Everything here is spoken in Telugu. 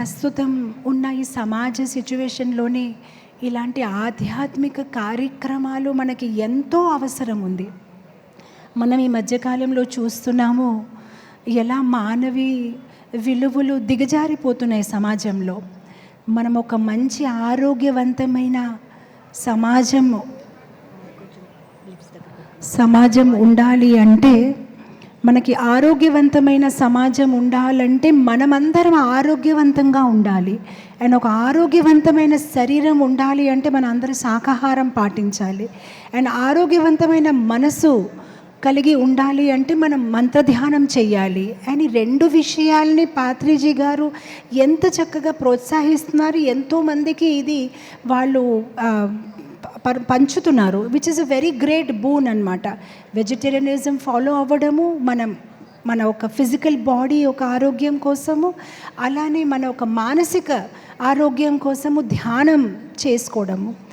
ప్రస్తుతం ఉన్న ఈ సమాజ సిచ్యువేషన్లోనే ఇలాంటి ఆధ్యాత్మిక కార్యక్రమాలు మనకి ఎంతో అవసరం ఉంది. మనం ఈ మధ్యకాలంలో చూస్తున్నాము ఎలా మానవి విలువలు దిగజారిపోతున్నాయి సమాజంలో. మనం ఒక మంచి ఆరోగ్యవంతమైన సమాజం సమాజం ఉండాలి అంటే మనకి ఆరోగ్యవంతమైన సమాజం ఉండాలంటే మనమందరం ఆరోగ్యవంతంగా ఉండాలి. అండ్ ఒక ఆరోగ్యవంతమైన శరీరం ఉండాలి అంటే మన అందరూ శాకాహారం పాటించాలి. అండ్ ఆరోగ్యవంతమైన మనసు కలిగి ఉండాలి అంటే మనం మంత్రధ్యానం చేయాలి అండ్ రెండు విషయాల్ని పాత్రిజీ గారు ఎంత చక్కగా ప్రోత్సహిస్తున్నారు. ఎంతోమందికి ఇది వాళ్ళు పంచుతున్నారు which is a very great boon అనమాట వెజిటేరియనిజం ఫాలో అవ్వడము మనం మన ఒక ఫిజికల్ బాడీ ఒక ఆరోగ్యం కోసము అలానే మన ఒక మానసిక ఆరోగ్యం కోసము ధ్యానం చేసుకోవడము.